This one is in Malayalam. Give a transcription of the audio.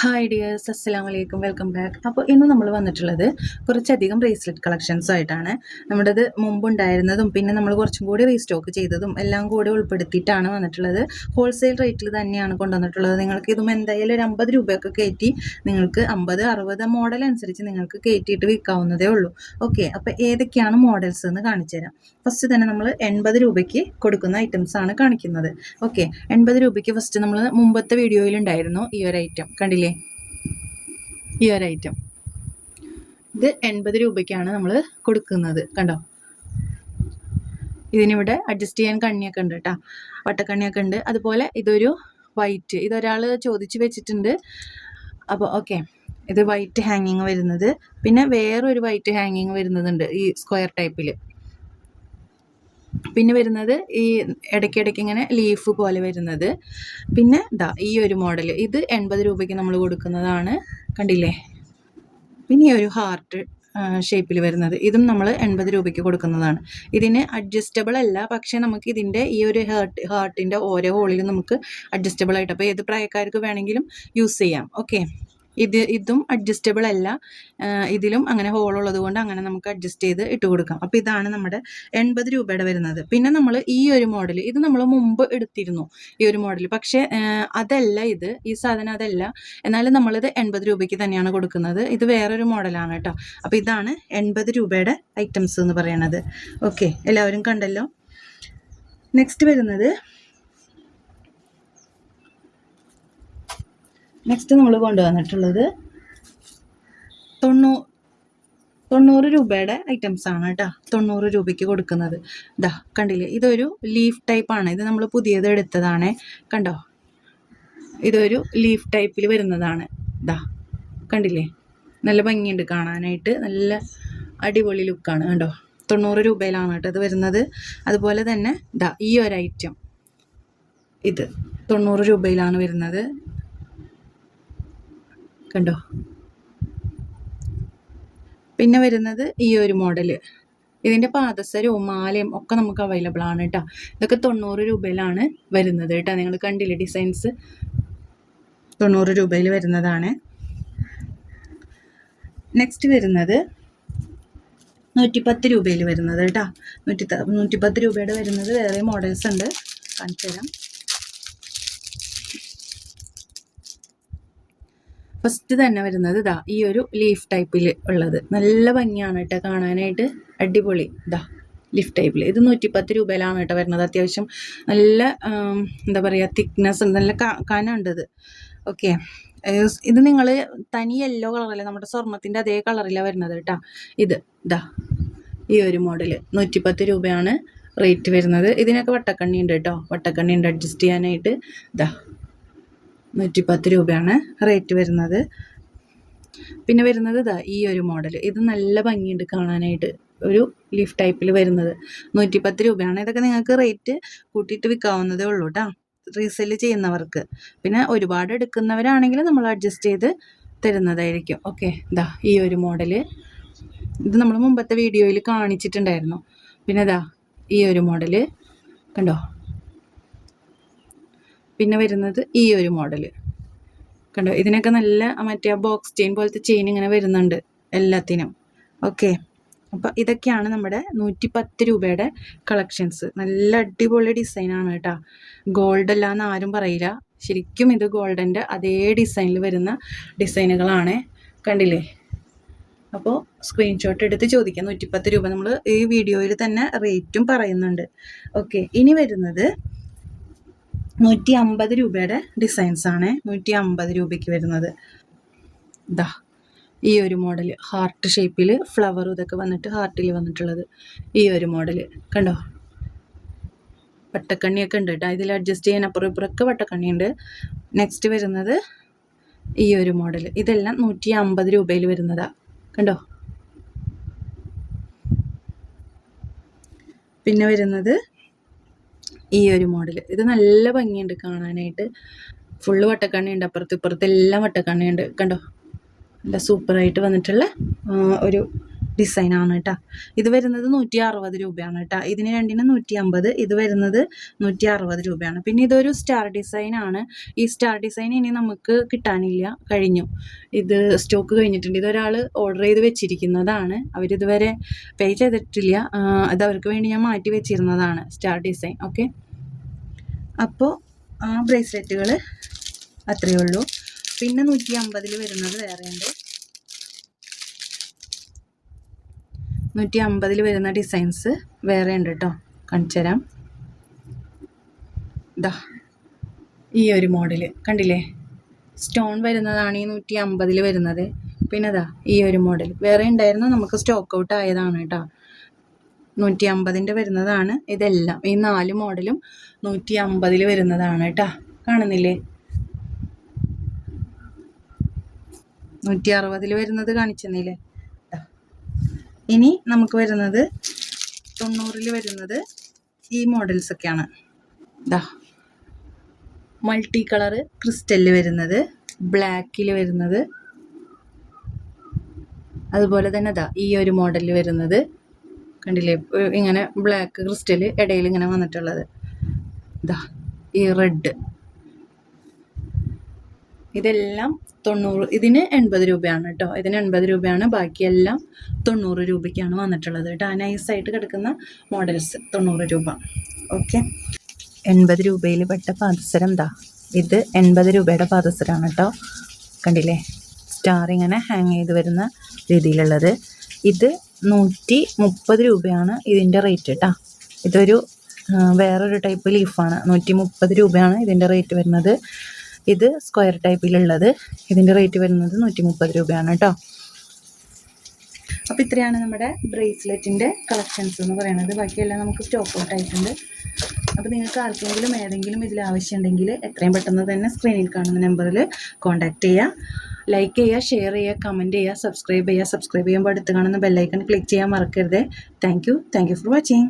ഹായ് ഡിയേഴ്സ് അസ്സലാം വലൈക്കും വെൽക്കം ബാക്ക് അപ്പോൾ ഇന്ന് നമ്മൾ വന്നിട്ടുള്ളത് കുറച്ചധികം ബ്രേസ്ലെറ്റ് കളക്ഷൻസ് ആയിട്ടാണ്. നമ്മുടേത് മുമ്പുണ്ടായിരുന്നതും പിന്നെ നമ്മൾ കുറച്ചും കൂടി റീസ്റ്റോക്ക് ചെയ്തതും എല്ലാം കൂടി ഉൾപ്പെടുത്തിയിട്ടാണ് വന്നിട്ടുള്ളത്. ഹോൾസെയിൽ റേറ്റിൽ തന്നെയാണ് കൊണ്ടുവന്നിട്ടുള്ളത്. നിങ്ങൾക്ക് ഇതും എന്തായാലും ഒരു അമ്പത് രൂപയൊക്കെ കയറ്റി നിങ്ങൾക്ക് അമ്പത് അറുപത് മോഡൽ അനുസരിച്ച് നിങ്ങൾക്ക് കയറ്റിയിട്ട് വിൽക്കാവുന്നതേ ഉള്ളൂ. ഓക്കെ അപ്പോൾ ഏതൊക്കെയാണ് മോഡൽസ് എന്ന് കാണിച്ചു തരാം. ഫസ്റ്റ് തന്നെ നമ്മൾ എൺപത് രൂപയ്ക്ക് കൊടുക്കുന്ന ഐറ്റംസ് ആണ് കാണിക്കുന്നത്. ഓക്കെ എൺപത് രൂപയ്ക്ക് ഫസ്റ്റ് നമ്മൾ മുമ്പത്തെ വീഡിയോയിലുണ്ടായിരുന്നു ഈ ഒരു ഐറ്റം കണ്ടില്ലേ? ഈ ഒരു ഐറ്റം ഇത് എൺപത് രൂപയ്ക്കാണ് നമ്മൾ കൊടുക്കുന്നത് കണ്ടോ? ഇതിനിവിടെ അഡ്ജസ്റ്റ് ചെയ്യാൻ കണ്ണിയൊക്കെ ഉണ്ട് കേട്ടോ വട്ടക്കണ്ണിയൊക്കെ ഉണ്ട്. അതുപോലെ ഇതൊരു വൈറ്റ് ഇതൊരാൾ ചോദിച്ചു വെച്ചിട്ടുണ്ട്. അപ്പോൾ ഓക്കെ ഇത് വൈറ്റ് ഹാങ്ങിങ് വരുന്നത്. പിന്നെ വേറൊരു വൈറ്റ് ഹാങ്ങിങ് വരുന്നതുണ്ട് ഈ സ്ക്വയർ ടൈപ്പിൽ പിന്നെ വരുന്നത് ഈ ഇടയ്ക്കിടയ്ക്ക് ഇങ്ങനെ ലീഫ് പോലെ വരുന്നത്. പിന്നെ ഇതാ ഈ ഒരു മോഡൽ ഇത് എൺപത് രൂപയ്ക്ക് നമ്മൾ കൊടുക്കുന്നതാണ്. കണ്ടില്ലേ? പിന്നെ ഈ ഒരു ഹാർട്ട് ഷേപ്പിൽ വരുന്നത്. ഇതും നമ്മൾ എൺപത് രൂപയ്ക്ക് കൊടുക്കുന്നതാണ്. ഇതിന് അഡ്ജസ്റ്റബിൾ അല്ല പക്ഷേ നമുക്ക് ഇതിന്റെ ഈ ഒരു ഹേർട്ട് ഹാർട്ടിന്റെ ഓരോ ഹോളിലും നമുക്ക് അഡ്ജസ്റ്റബിൾ ആയിട്ട് അപ്പോൾ ഏത് പ്രായക്കാർക്ക് വേണമെങ്കിലും യൂസ് ചെയ്യാം. ഓക്കെ ഇത് ഇതും അഡ്ജസ്റ്റബിൾ അല്ല. ഇതിലും അങ്ങനെ ഹോൾ ഉള്ളത് കൊണ്ട് അങ്ങനെ നമുക്ക് അഡ്ജസ്റ്റ് ചെയ്ത് ഇട്ട് കൊടുക്കാം. അപ്പോൾ ഇതാണ് നമ്മുടെ എൺപത് രൂപയുടെ വരുന്നത്. പിന്നെ നമ്മൾ ഈ ഒരു മോഡൽ ഇത് നമ്മൾ മുമ്പ് എടുത്തിരുന്നു ഈ ഒരു മോഡൽ പക്ഷേ അതല്ല ഇത്. ഈ സാധനം അതല്ല. എന്നാലും നമ്മളിത് എൺപത് രൂപയ്ക്ക് തന്നെയാണ് കൊടുക്കുന്നത്. ഇത് വേറൊരു മോഡലാണ് കേട്ടോ. അപ്പോൾ ഇതാണ് എൺപത് രൂപയുടെ ഐറ്റംസ് എന്ന് പറയുന്നത്. ഓക്കെ എല്ലാവരും കണ്ടല്ലോ? നെക്സ്റ്റ് വരുന്നത് നെക്സ്റ്റ് നമ്മൾ കൊണ്ടുവന്നിട്ടുള്ളത് തൊണ്ണൂ തൊണ്ണൂറ് രൂപയുടെ ഐറ്റംസ് ആണ് കേട്ടോ. തൊണ്ണൂറ് രൂപയ്ക്ക് കൊടുക്കുന്നത്. ഇതാ കണ്ടില്ലേ? ഇതൊരു ലീഫ് ടൈപ്പാണ് ഇത് നമ്മൾ പുതിയത് എടുത്തതാണ്. കണ്ടോ? ഇതൊരു ലീഫ് ടൈപ്പിൽ വരുന്നതാണ്. ഇതാ കണ്ടില്ലേ? നല്ല ഭംഗിയുണ്ട് കാണാനായിട്ട്. നല്ല അടിപൊളി ലുക്കാണ് കണ്ടോ? തൊണ്ണൂറ് രൂപയിലാണ് കേട്ടോ ഇത് വരുന്നത്. അതുപോലെ തന്നെ ഇതാ ഈ ഒരു ഐറ്റം ഇത് തൊണ്ണൂറ് രൂപയിലാണ് വരുന്നത്. കണ്ടോ? പിന്നെ വരുന്നത് ഈ ഒരു മോഡൽ ഇതിന്റെ പാദസരവും മാലയും ഒക്കെ നമുക്ക് അവൈലബിൾ ആണ് കേട്ടോ ഇതൊക്കെ തൊണ്ണൂറ് രൂപയിലാണ് വരുന്നത് കേട്ടോ നിങ്ങൾ കണ്ടില്ലേ ഡിസൈൻസ് തൊണ്ണൂറ് രൂപയിൽ വരുന്നതാണ്. നെക്സ്റ്റ് വരുന്നത് നൂറ്റിപ്പത്ത് രൂപയിൽ വരുന്നത് കേട്ടോ നൂറ്റി നൂറ്റിപ്പത്ത് രൂപയുടെ വരുന്നത് വേറെ മോഡൽസ് ഉണ്ട്. കാണിച്ചു തരാം ഫസ്റ്റ് തന്നെ വരുന്നത് ഇതാ ഈ ഒരു ലീഫ് ടൈപ്പിൽ ഉള്ളത്. നല്ല ഭംഗിയാണ് കേട്ടോ കാണാനായിട്ട്. അടിപൊളി. ഇതാ ലീഫ് ടൈപ്പിൽ ഇത് നൂറ്റിപ്പത്ത് രൂപയിലാണ് കേട്ടോ വരുന്നത്. അത്യാവശ്യം നല്ല എന്താ പറയുക തിക്നെസ് ഉണ്ട് നല്ല ക- കനമുണ്ട് ഇത്. ഓക്കെ ഇത് നിങ്ങൾ തനി യെല്ലോ കളറല്ലേ നമ്മുടെ സ്വർണത്തിന്റെ അതേ കളറിലാണ് വരുന്നത് കേട്ടോ. ഇത് ഇതാ ഈ ഒരു മോഡൽ നൂറ്റിപ്പത്ത് രൂപയാണ് റേറ്റ് വരുന്നത്. ഇതിനൊക്കെ വട്ടക്കണ്ണി ഉണ്ട് കേട്ടോ. വട്ടക്കണ്ണി ഉണ്ട്. അഡ്ജസ്റ്റ് ചെയ്യാനായിട്ട് ഇതാ നൂറ്റിപ്പത്ത് രൂപയാണ് റേറ്റ് വരുന്നത്. പിന്നെ വരുന്നത് ഇതാ ഈ ഒരു മോഡൽ ഇത് നല്ല ഭംഗിയുണ്ട് കാണാനായിട്ട്. ഒരു ലിഫ്റ്റ് ടൈപ്പിൽ വരുന്നത്. നൂറ്റിപ്പത്ത് രൂപയാണ്. ഇതൊക്കെ നിങ്ങൾക്ക് റേറ്റ് കൂട്ടിയിട്ട് വിൽക്കാവുന്നതേ ഉള്ളൂ കേട്ടോ റീസെൽ ചെയ്യുന്നവർക്ക്. പിന്നെ ഒരുപാട് എടുക്കുന്നവരാണെങ്കിൽ നമ്മൾ അഡ്ജസ്റ്റ് ചെയ്ത് തരുന്നതായിരിക്കും. ഓക്കെ. ഇതാ ഈ ഒരു മോഡൽ ഇത് നമ്മൾ മുമ്പത്തെ വീഡിയോയിൽ കാണിച്ചിട്ടുണ്ടായിരുന്നു. പിന്നെ ഇതാ ഈ ഒരു മോഡൽ കണ്ടോ? പിന്നെ വരുന്നത് ഈ ഒരു മോഡൽ കണ്ടോ? ഇതിനൊക്കെ നല്ല മറ്റേ ബോക്സ് ചെയിൻ പോലത്തെ ചെയിൻ ഇങ്ങനെ വരുന്നുണ്ട് എല്ലാത്തിനും. ഓക്കെ അപ്പോൾ ഇതൊക്കെയാണ് നമ്മുടെ നൂറ്റി പത്ത് രൂപയുടെ കളക്ഷൻസ് നല്ല അടിപൊളി ഡിസൈനാണ് കേട്ടോ. ഗോൾഡ് അല്ല എന്ന് ആരും പറയില്ല. ശരിക്കും ഇത് ഗോൾഡന്റെ അതേ ഡിസൈനിൽ വരുന്ന ഡിസൈനുകളാണ് കണ്ടില്ലേ? അപ്പോൾ സ്ക്രീൻഷോട്ട് എടുത്ത് ചോദിക്കാം. നൂറ്റിപ്പത്ത് രൂപ നമ്മൾ ഈ വീഡിയോയിൽ തന്നെ റേറ്റും പറയുന്നുണ്ട്. ഓക്കെ ഇനി വരുന്നത് നൂറ്റി അമ്പത് രൂപയുടെ ഡിസൈൻസ് ആണ് നൂറ്റി അമ്പത് രൂപയ്ക്ക് വരുന്നത്. ഇതാ ഈ ഒരു മോഡൽ ഹാർട്ട് ഷേപ്പിൽ ഫ്ലവർ ഇതൊക്കെ വന്നിട്ട് ഹാർട്ടിൽ വന്നിട്ടുള്ളത്. ഈ ഒരു മോഡൽ കണ്ടോ? വട്ടക്കണ്ണിയൊക്കെ ഉണ്ട് കേട്ടോ ഇതിൽ അഡ്ജസ്റ്റ് ചെയ്യാൻ അപ്പുറം ഇപ്പുറമൊക്കെ വട്ടക്കണ്ണിയുണ്ട്. നെക്സ്റ്റ് വരുന്നത് ഈ ഒരു മോഡൽ ഇതെല്ലാം നൂറ്റി അമ്പത് രൂപയിൽ വരുന്നതാ. കണ്ടോ? പിന്നെ വരുന്നത് ഈ ഒരു മോഡൽ ഇത് നല്ല ഭംഗിയുണ്ട് കാണാനായിട്ട്. ഫുള്ള് വട്ടക്കണ്ണിയുണ്ട്. അപ്പുറത്ത് ഇപ്പുറത്ത് എല്ലാം വട്ടക്കണ്ണിയുണ്ട്. കണ്ടോ? നല്ല സൂപ്പറായിട്ട് വന്നിട്ടുള്ള ഒരു ഡിസൈനാണ് കേട്ടോ ഇത് വരുന്നത് നൂറ്റി അറുപത് രൂപയാണ് കേട്ടോ ഇതിന് രണ്ടിന് നൂറ്റി അമ്പത് ഇത് വരുന്നത് നൂറ്റി അറുപത് രൂപയാണ്. പിന്നെ ഇതൊരു സ്റ്റാർ ഡിസൈൻ ആണ്. ഈ സ്റ്റാർ ഡിസൈൻ ഇനി നമുക്ക് കിട്ടാനില്ല കഴിഞ്ഞു. ഇത് സ്റ്റോക്ക് കഴിഞ്ഞിട്ടുണ്ട്. ഇതൊരാൾ ഓർഡർ ചെയ്ത് വെച്ചിരിക്കുന്നതാണ്. അവരിതുവരെ പേ ചെയ്തിട്ടില്ല. അത് അവർക്ക് വേണ്ടി ഞാൻ മാറ്റി വെച്ചിരുന്നതാണ് സ്റ്റാർ ഡിസൈൻ ഓക്കെ അപ്പോൾ ആ ബ്രേസ്ലെറ്റുകൾ അത്രയേ ഉള്ളൂ. പിന്നെ നൂറ്റി അമ്പതിൽ വരുന്നത് വേറെയുണ്ട്. നൂറ്റി അമ്പതിൽ വരുന്ന ഡിസൈൻസ് വേറെ ഉണ്ട് കേട്ടോ കാണിച്ചു തരാം. ഇതാ ഈ ഒരു മോഡൽ കണ്ടില്ലേ? സ്റ്റോൺ വരുന്നതാണ് ഈ നൂറ്റി അമ്പതിൽ വരുന്നത്. പിന്നെ ഇതാ ഈ ഒരു മോഡൽ വേറെ ഉണ്ടായിരുന്നു നമുക്ക് സ്റ്റോക്ക് ഔട്ട് ആയതാണ് കേട്ടോ നൂറ്റി അമ്പതിന്റെ വരുന്നതാണ് ഇതെല്ലാം. ഈ നാല് മോഡലും നൂറ്റി അമ്പതിൽ വരുന്നതാണ് കേട്ടോ കാണുന്നില്ലേ? നൂറ്റി അറുപതിൽ വരുന്നത് കാണിച്ചെന്നില്ലേ? ദാ. ഇനി നമുക്ക് വരുന്നത് തൊണ്ണൂറിൽ വരുന്നത് ഈ മോഡൽസ് ഒക്കെയാണ്. ഇതാ മൾട്ടി കളറ് ക്രിസ്റ്റലിൽ വരുന്നത് ബ്ലാക്കിൽ വരുന്നത്. അതുപോലെ തന്നെ ഇതാ ഈ ഒരു മോഡലിൽ വരുന്നത്. കണ്ടില്ലേ? ഇങ്ങനെ ബ്ലാക്ക് ക്രിസ്റ്റൽ ഇടയിൽ ഇങ്ങനെ വന്നിട്ടുള്ളത്. ഇതാ ഈ റെഡ് ഇതെല്ലാം തൊണ്ണൂറ് ഇതിന് എൺപത് രൂപയാണ് കേട്ടോ ഇതിന് എൺപത് രൂപയാണ്. ബാക്കിയെല്ലാം തൊണ്ണൂറ് രൂപയ്ക്കാണ് വന്നിട്ടുള്ളത് കേട്ടോ നൈസായിട്ട് കിടക്കുന്ന മോഡൽസ് തൊണ്ണൂറ് രൂപ. ഓക്കെ. എൺപത് രൂപയിൽ പെട്ട പാദസരം എന്താ ഇത് എൺപത് രൂപയുടെ പാദസരമാണ് കേട്ടോ കണ്ടില്ലേ? സ്റ്റാർ ഇങ്ങനെ ഹാങ് ചെയ്ത് വരുന്ന രീതിയിലുള്ളത്. ഇത് നൂറ്റി മുപ്പത് രൂപയാണ് ഇതിന്റെ റേറ്റ് കേട്ടോ ഇതൊരു വേറൊരു ടൈപ്പ് ലീഫാണ് നൂറ്റി മുപ്പത് രൂപയാണ് ഇതിന്റെ റേറ്റ് വരുന്നത്. ഇത് സ്ക്വയർ ടൈപ്പിലുള്ളത്. ഇതിന്റെ റേറ്റ് വരുന്നത് നൂറ്റി മുപ്പത് രൂപയാണ് കേട്ടോ അപ്പോൾ ഇത്രയാണ് നമ്മുടെ ബ്രേസ്ലെറ്റിന്റെ കളക്ഷൻസ് എന്ന് പറയുന്നത് ബാക്കിയെല്ലാം നമുക്ക് സ്റ്റോക്ക് ഔട്ട് ആയിട്ടുണ്ട്. അപ്പോൾ നിങ്ങൾക്ക് ആർക്കെങ്കിലും ഏതെങ്കിലും ഇതിൽ ആവശ്യമുണ്ടെങ്കിൽ എത്രയും പെട്ടെന്ന് തന്നെ സ്ക്രീനിൽ കാണുന്ന നമ്പറിൽ കോൺടാക്റ്റ് ചെയ്യുക ലൈക്ക് ചെയ്യുക ഷെയർ ചെയ്യുക കമന്റ് ചെയ്യുക സബ്സ്ക്രൈബ് ചെയ്യുക സബ്സ്ക്രൈബ് ചെയ്യുമ്പോൾ അടുത്ത് കാണുന്ന ബെല്ലൈക്കൺ ക്ലിക്ക് ചെയ്യാൻ മറക്കരുത്. Thank you thank you for watching